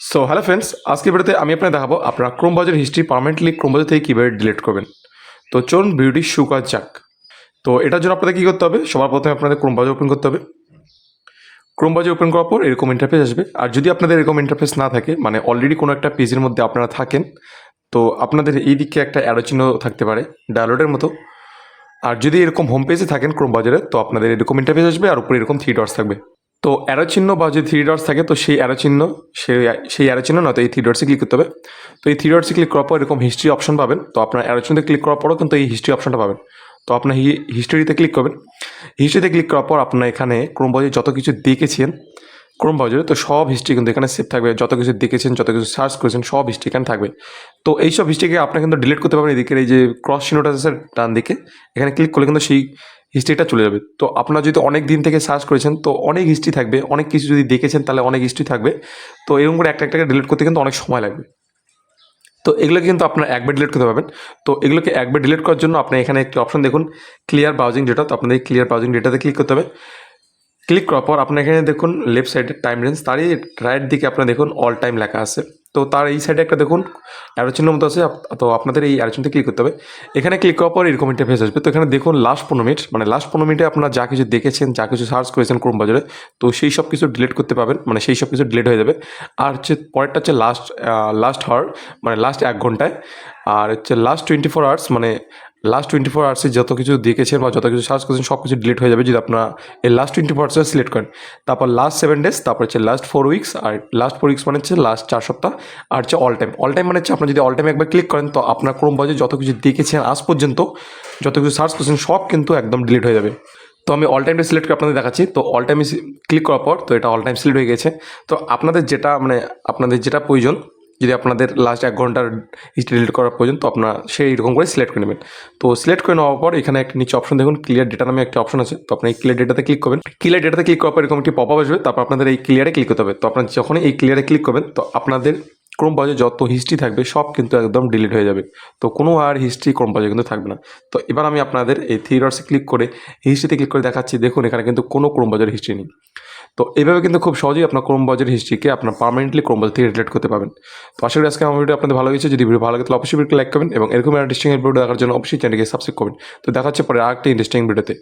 So hello friends আজকে ভিডিওতে আমি আপনাকে দেখাবো আপনারা ক্রোম বাজার হিস্ট্রি পার্মানেন্টলি ক্রোম বাজার থেকে কীভাবে ডিলিট করবেন। তো চলুন ভিডিওটি শুরু যাক। তো এটার জন্য আপনাদের কী করতে হবে? সবার প্রথমে আপনাদের ক্রোম বাজার ওপেন করতে হবে। ক্রোম বাজার ওপেন করার পর এরকম ইন্টারফেস আসবে। আর যদি আপনাদের এরকম ইন্টারফেস না থাকে মানে অলরেডি কোনো একটা পেজের মধ্যে আপনারা থাকেন, তো আপনাদের এই দিকে একটা চিহ্ন থাকতে পারে ডাউনলোডের মতো। আর যদি এরকম হোম পেজে থাকেন ক্রোম বাজারে তো আপনাদের এরকম ইন্টারফেস আসবে আর উপরে এরকম থ্রি ডটস থাকবে। তো অ্যারো চিহ্ন বা যদি থ্রি ডটস থাকে, তো সেই অ্যারো চিহ্ন, সেই সেই অ্যারো চিহ্ন না, তো এই থ্রি ডটসে ক্লিক করতে হবে। তো এই থ্রি ডটসে ক্লিক করার পর এরকম হিস্ট্রি অপশন পাবেন। তো আপনার অ্যারো চিহ্নতে ক্লিক করার পরও কিন্তু এই হিস্ট্রি অপশনটা পাবেন। তো আপনার হিস্ট্রিতে ক্লিক করবেন। হিস্ট্রিতে ক্লিক করার পর আপনার এখানে ক্রোম বাজারে যত কিছু দেখেছেন ক্রোম বাজারে তো সব হিস্ট্রি কিন্তু এখানে সেভ থাকবে। যত কিছু দেখেছেন, যত কিছু সার্চ করেছেন, সব হিস্ট্রি এখানে থাকবে। তো এই সব হিস্ট্রিকে আপনি কিন্তু ডিলিট করতে পারবেন। এদিকের এই যে ক্রস চিহ্নটা আছে ডান দিকে, এখানে ক্লিক করলে কিন্তু সেই হিস্ট্রিটা চলে যাবে। তো আপনার যদি অনেক দিন থেকে সার্চ করেছেন, তো অনেক হিস্ট্রি থাকবে। অনেক কিছু যদি দেখেছেন, তাহলে অনেক হিস্ট্রি থাকবে। তো এরকম করে একটা একটাকে ডিলিট করতে কিন্তু অনেক সময় লাগবে। তো এগুলোকে কিন্তু আপনার একবার ডিলিট করতে পারবেন। তো এগুলোকে একবার ডিলিট করার জন্য আপনি এখানে একটি অপশন দেখুন ক্লিয়ার ব্রাউজিং ডেটা তো আপনাদের ক্লিয়ার ব্রাউজিং ডেটাতে ক্লিক করতে হবে। ক্লিক করার পর আপনার এখানে দেখুন লেফট সাইডে টাইম রেঞ্জ তারই রাইট দিকে আপনার দেখুন অল টাইম লেখা আছে। তো তার এই সাইডে একটা দেখুন অ্যারো চিহ্ন মতো আছে তো আপনাদের এই অ্যারো ক্লিক করতে হবে। এখানে ক্লিক করার পর এরকম একটা ফেস আসবে। তো এখানে দেখুন লাস্ট পনেরো মিনিট মানে লাস্ট পনেরো মিনিটে আপনারা যা কিছু দেখেছেন, যা কিছু সার্চ করেছেন কোন বাজারে, তো সেই সব কিছু ডিলিট করতে পারবেন মানে সেই সব কিছু ডিলিট হয়ে যাবে। আর হচ্ছে পরেরটা হচ্ছে লাস্ট লাস্ট হওয়ার মানে লাস্ট এক ঘন্টায়। আর হচ্ছে লাস্ট টোয়েন্টি ফোর আওয়ার্স মানে লাস্ট টোয়েন্টি ফোর আওয়ার্সে যত কিছু দেখেছেন বা যত কিছু সার্চ করেছেন সব কিছু ডিলিট হয়ে যাবে যদি আপনারা এই লাস্ট টোয়েন্টি ফোর আওয়ার্সে সিলেক্ট করেন। তারপর লাস্ট সেভেন ডেজ তারপর হচ্ছে লাস্ট ফোর উইকস আর লাস্ট ফোর উইকস মানে হচ্ছে লাস্ট চার সপ্তাহ, আর হচ্ছে অল টাইম অল টাইম মানে হচ্ছে আপনার যদি অল টাইম একবার ক্লিক করেন, তো আপনার ক্রোম বাজে যত কিছু দেখেছেন আজ পর্যন্ত, যত কিছু সার্চ করেছেন, সব কিন্তু একদম ডিলিট হয়ে যাবে। তো আমি অল টাইমটা সিলেক্ট করে আপনাদের দেখাচ্ছি। তো অল টাইমে ক্লিক করার পর, তো এটা অল টাইম সিলেক্ট হয়ে গেছে। তো আপনাদের যেটা মানে আপনাদের যেটা প্রয়োজন যদি আপনাদের লাস্ট এক ঘণ্টার হিস্ট্রি ডিলিট করার প্রয়োজন, তো আপনার সেই রকম করে সিলেক্ট করে নেবেন। তো সিলেক্ট করে নেওয়ার পর এখানে একটা নিচে অপশন দেখুন ক্লিয়ার ডেটা নামে একটা অপশন আছে। তো আপনি এই ক্লিয়ার ডেটাতে ক্লিক করবেন। ক্লিয়ার ডেটাতে ক্লিক করার পর এরকম একটি পপ আপ আসবে, তারপর আপনাদের এই ক্লিয়ারে ক্লিক করতে হবে। তো আপনার যখনই এই ক্লিয়ারে ক্লিক করবেন, তো আপনাদের ক্রোম বাজে যত হিস্ট্রি থাকবে, সব কিন্তু একদম ডিলিট হয়ে যাবে। তো কোনো আর হিস্ট্রি ক্রোম বাজে কিন্তু থাকবে না। তো এবার আমি আপনাদের এই থ্রি ডটসে ক্লিক করে হিস্ট্রিতে ক্লিক করে দেখাচ্ছি। দেখুন, এখানে কিন্তু কোনো ক্রোম বাজার হিস্ট্রি নেই। তো এইভাবে কিন্তু খুব সহজেই আপনার ক্রোম বাজার হিস্ট্রিকে আপনার পার্মানেন্টলি ক্রোম ব্রাউজার থেকে রিলেট করতে পারবেন। তো আশা করি আজকে আমার ভিডিও আপনাদের ভালো হয়েছে যদি ভিডিও ভালো লাগে, তাহলে অবশ্যই ভিডিও লাইক করবেন এবং এরকম ইন্টারেস্টিং ভিডিও দেখার জন্য অবশ্যই চ্যানেলকে সাবস্ক্রাইব করবেন। তো দেখা হচ্ছে পরে আরেকটি ইন্টারেস্টিং ভিডিওতে